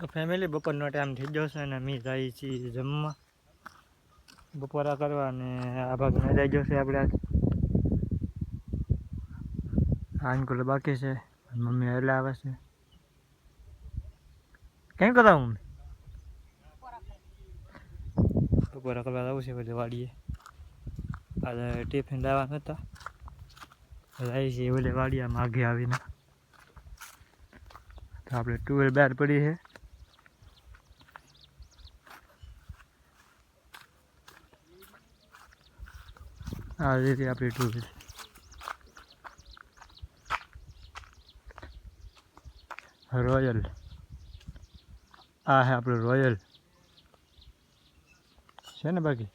તો ફેમિલી બપોરનો ટાઈમ થઈ ગયો છે અને અમે જઈએ છીએ જમવા. બપોરા કરવા અને આ ભાગ જઈ ગયો છે આપણે આંકુલ બાકી છે. મમ્મી એટલે આવે છે. કેમ કરતા હું બપોરા કરવા જવું છે બધે વાડીએ. આજે ટિફિન લાવવાના હતા લાવી છે ઓલે વાડીયા આગે આવીને. તો આપણે ટુવેલ બહાર પડી છે. આ રીતે આપણી ટુવેલ રોયલ આ હે આપણું રોયલ છે ને બાકી?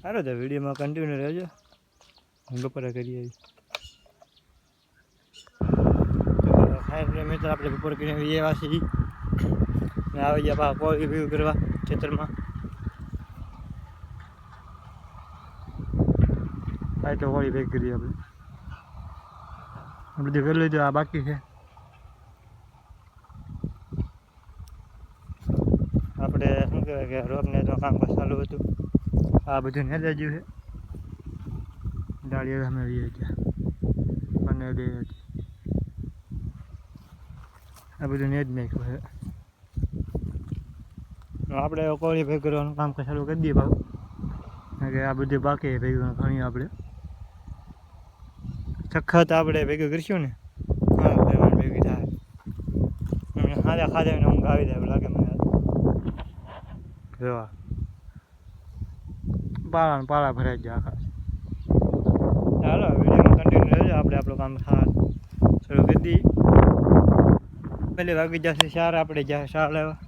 સારો તો વિડીયોમાં કન્ટિન્યુ રહેજો. હું બપોરે કરી આવી ફાઇનલી મિત્ર આપણે બપોર કરીને છીએ. ને આવી ગયા કોઈ વ્યૂ કરવા ખેતરમાં. તો હોળી ભેગ કરી આપણે. બધું કરી લીધું, આ બાકી છે. આપણે શું કહેવાય કે રોપને તો કામ ચાલુ હતું. આ બધું ને દેજ્યું છે. ડાળીઓ અમે રહીએ ગયા. અને બે આ બધું ને જ નાખ્યું છે. આપણે કોળી ભેગ કરવાનું કામ ચાલુ કરી દઈએ ભાવ. કે આ બધું બાકી ભેગું ઘણી આપણે. સખત આપણે ભેગું કરીશું ને? ભેગી થાય. ખાધા ખાધા ઊંઘ આવી જાય એવું લાગે મને. જોવા પાળા ને પાળા ભરાઈ ગયા આખા. ચાલો વિડીયોમાં કન્ટિન્યુ રહેજો આપણે આપણું કામ હા શરૂ કરી દઈએ. પેલી વાગી જશે સાર આપણે જ્યાં શાહ લેવા.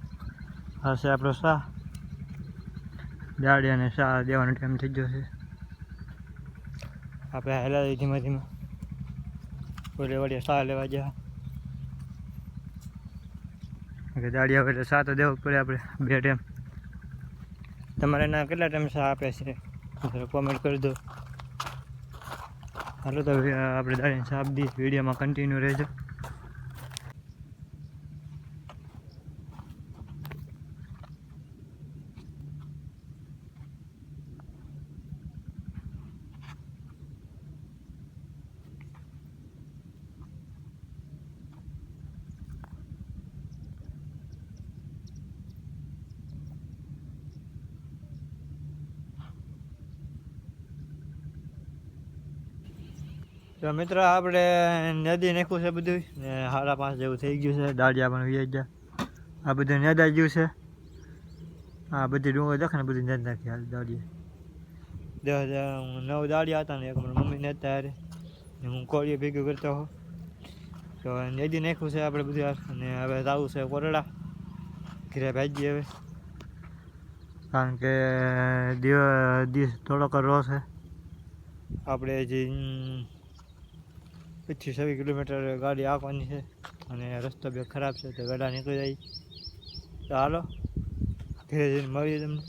હશે આપણો શાહ. દાડી અને શાહ દેવાનો ટાઈમ થઈ ગયો છે. આપણે હેલા ધીમે ધીમે. ઓલે વળી સા લેવા ગયા. કે દાડી આવે એટલે શાહ તો દેવો પડે આપણે બે ટાઈમ. તમારે ના કેટલા ટાઈમ સા આપે છે? કોમેન્ટ કરી દો. હાલો તો આપણે દાડીને સા આપી દઈએ વિડીયોમાં કન્ટિન્યુ રહેજો. તો મિત્ર, આપણે નદી નાખ્યું છે બધું ને હારા પાંચ જેવું થઈ ગયું છે. દાળિયા પણ વી ગયા. આ બધું નદા ગયું છે. આ બધી ડુંગર દેખે ને, બધી નદ નાખી હાલ દાડિયા દસ હજાર નવ દાડિયા હતા ને, એક મારી મમ્મી નતા હારે ને હું કોળીએ ભેગું કરતો હો તો નદી નાખ્યું છે આપણે બધું હાલ. અને હવે તાવું છે કોરડા. ઘરે ભાજી હવે. કારણ કે દિવ, દિવસ થોડોક રહો છે આપણે જે પચીસ છવ્વીસ કિલોમીટર ગાડી આંકવાની છે અને રસ્તો બે ખરાબ છે તો ગાડા નીકળી જાય. તો હાલો, ઘરે જઈને મળીએ તમને.